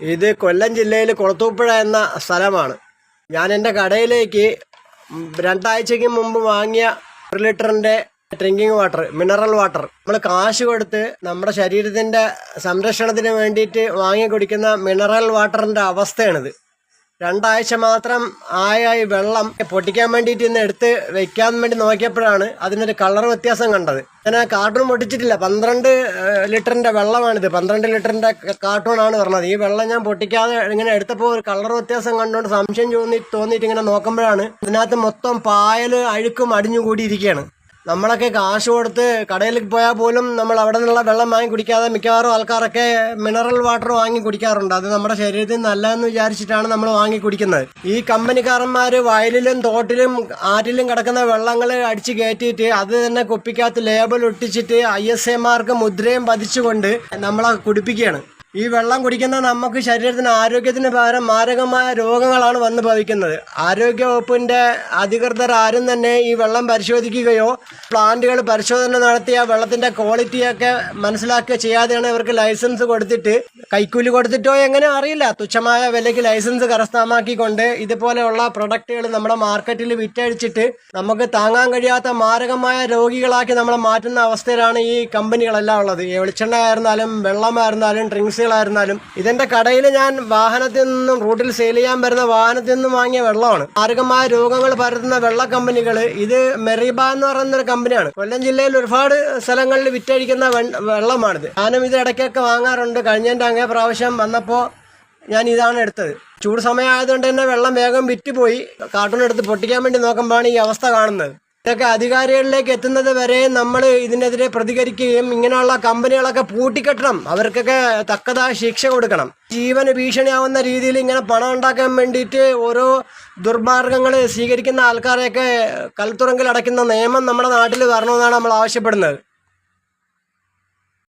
ഇത് കൊല്ലം ജില്ലയിൽ കുളത്തൂപ്പുഴ എന്ന സ്ഥലമാണ്. ഞാൻ എന്റെ കടയിലേക്ക് രണ്ടാഴ്ചയ്ക്ക് മുമ്പ് വാങ്ങിയ ഒരു ലിറ്ററിന്റെ ഡ്രിങ്കിങ് വാട്ടർ മിനറൽ വാട്ടർ നമ്മൾ കാശ് കൊടുത്ത് നമ്മുടെ ശരീരത്തിന്റെ സംരക്ഷണത്തിന് വേണ്ടിയിട്ട് വാങ്ങി കുടിക്കുന്ന മിനറൽ വാട്ടറിന്റെ അവസ്ഥയാണിത്. രണ്ടാഴ്ച മാത്രം ആയ വെള്ളം പൊട്ടിക്കാൻ വേണ്ടിയിട്ട് ഇന്ന് എടുത്ത് വെക്കാൻ വേണ്ടി നോക്കിയപ്പോഴാണ് അതിനൊരു കളർ വ്യത്യാസം കണ്ടത്. ഞാൻ കാർട്ടൂൺ പൊട്ടിച്ചിട്ടില്ല. പന്ത്രണ്ട് ലിറ്ററിന്റെ വെള്ളമാണിത്. പന്ത്രണ്ട് ലിറ്ററിന്റെ കാർട്ടൂൺ ആണ് പറഞ്ഞത്. ഈ വെള്ളം ഞാൻ പൊട്ടിക്കാതെ ഇങ്ങനെ എടുത്തപ്പോൾ ഒരു കളർ വ്യത്യാസം കണ്ടുകൊണ്ട് സംശയം തോന്നി തോന്നിയിട്ട് ഇങ്ങനെ നോക്കുമ്പോഴാണ് ഇതിനകത്ത് മൊത്തം പായൽ അഴുക്കും അടിഞ്ഞുകൂടിയിരിക്കുകയാണ് നമ്മളൊക്കെ കാശ് കൊടുത്ത് കടയിൽ പോയാൽ പോലും നമ്മൾ അവിടെ നിന്നുള്ള വെള്ളം വാങ്ങി കുടിക്കാതെ മിക്കവാറും ആൾക്കാരൊക്കെ മിനറൽ വാട്ടർ വാങ്ങി കുടിക്കാറുണ്ട്. അത് നമ്മുടെ ശരീരത്തിന് നല്ലതെന്ന് വിചാരിച്ചിട്ടാണ് നമ്മൾ വാങ്ങി കുടിക്കുന്നത്. ഈ കമ്പനിക്കാരന്മാർ വയലിലും തോട്ടിലും ആറ്റിലും കിടക്കുന്ന വെള്ളങ്ങൾ അടിച്ച് കയറ്റിയിട്ട് അത് തന്നെ കുപ്പിക്കകത്ത് ലേബൽ ഒട്ടിച്ചിട്ട് ഐ എസ് എമാർക്ക് മുദ്രയും പതിച്ചുകൊണ്ട് നമ്മളെ കുടിപ്പിക്കുകയാണ്. ഈ വെള്ളം കുടിക്കുന്ന നമുക്ക് ശരീരത്തിന് ആരോഗ്യത്തിന് പകരം മാരകമായ രോഗങ്ങളാണ് വന്ന് ഭവിക്കുന്നത്. ആരോഗ്യവകുപ്പിന്റെ അധികൃതർ ആരും തന്നെ ഈ വെള്ളം പരിശോധിക്കുകയോ പ്ലാന്റുകൾ പരിശോധന നടത്തിയ വെള്ളത്തിന്റെ ക്വാളിറ്റിയൊക്കെ മനസ്സിലാക്കുക ചെയ്യാതെയാണ് ഇവർക്ക് ലൈസൻസ് കൊടുത്തിട്ട് കൈക്കൂലി കൊടുത്തിട്ടോ എങ്ങനെ അറിയില്ല. തുച്ഛമായ വിലയ്ക്ക് ലൈസൻസ് കരസ്ഥമാക്കിക്കൊണ്ട് ഇതുപോലെയുള്ള പ്രൊഡക്റ്റുകൾ നമ്മുടെ മാർക്കറ്റിൽ വിറ്റഴിച്ചിട്ട് നമുക്ക് താങ്ങാൻ കഴിയാത്ത മാരകമായ രോഗികളാക്കി നമ്മളെ മാറ്റുന്ന അവസ്ഥയിലാണ് ഈ കമ്പനികളെല്ലാം ഉള്ളത്. വെളിച്ചെണ്ണ ആയിരുന്നാലും വെള്ളമായിരുന്നാലും ഡ്രിങ്ക്സുകളായിരുന്നാലും ഇതെന്റെ കടയിൽ ഞാൻ വാഹനത്തിൽ നിന്നും റൂട്ടിൽ സെയിൽ ചെയ്യാൻ വരുന്ന വാഹനത്തിൽ നിന്നും വാങ്ങിയ വെള്ളമാണ്. മാരകമായ രോഗങ്ങൾ പരത്തുന്ന വെള്ള കമ്പനികൾ ഇത് മെറിബ എന്ന് പറയുന്ന ഒരു കമ്പനിയാണ്. കൊല്ലം ജില്ലയിൽ ഒരുപാട് സ്ഥലങ്ങളിൽ വിറ്റഴിക്കുന്ന വെള്ളമാണിത്. ഞാനും ഇത് ഇടയ്ക്കൊക്കെ വാങ്ങാറുണ്ട്. കഴിഞ്ഞതിന്റെ അങ്ങേ പ്രാവശ്യം വന്നപ്പോൾ ഞാൻ ഇതാണ് എടുത്തത്. ചൂട് സമയമായതുകൊണ്ട് തന്നെ വെള്ളം വേഗം വിറ്റുപോയി. കാർട്ടൂൺ എടുത്ത് പൊട്ടിക്കാൻ വേണ്ടി നോക്കുമ്പോഴാണ് ഈ അവസ്ഥ കാണുന്നത്. ഇതൊക്കെ അധികാരികളിലേക്ക് എത്തുന്നത് വരെ നമ്മൾ ഇതിനെതിരെ പ്രതികരിക്കുകയും ഇങ്ങനെയുള്ള കമ്പനികളൊക്കെ പൂട്ടിക്കെട്ടണം. അവർക്കൊക്കെ തക്കതായ ശിക്ഷ കൊടുക്കണം. ജീവന് ഭീഷണിയാവുന്ന രീതിയിൽ ഇങ്ങനെ പണം ഉണ്ടാക്കാൻ വേണ്ടിയിട്ട് ഓരോ ദുർമാർഗങ്ങൾ സ്വീകരിക്കുന്ന ആൾക്കാരെയൊക്കെ കൽത്തുറങ്കിൽ അടയ്ക്കുന്ന നിയമം നമ്മുടെ നാട്ടിൽ വരണമെന്നാണ് നമ്മൾ ആവശ്യപ്പെടുന്നത്.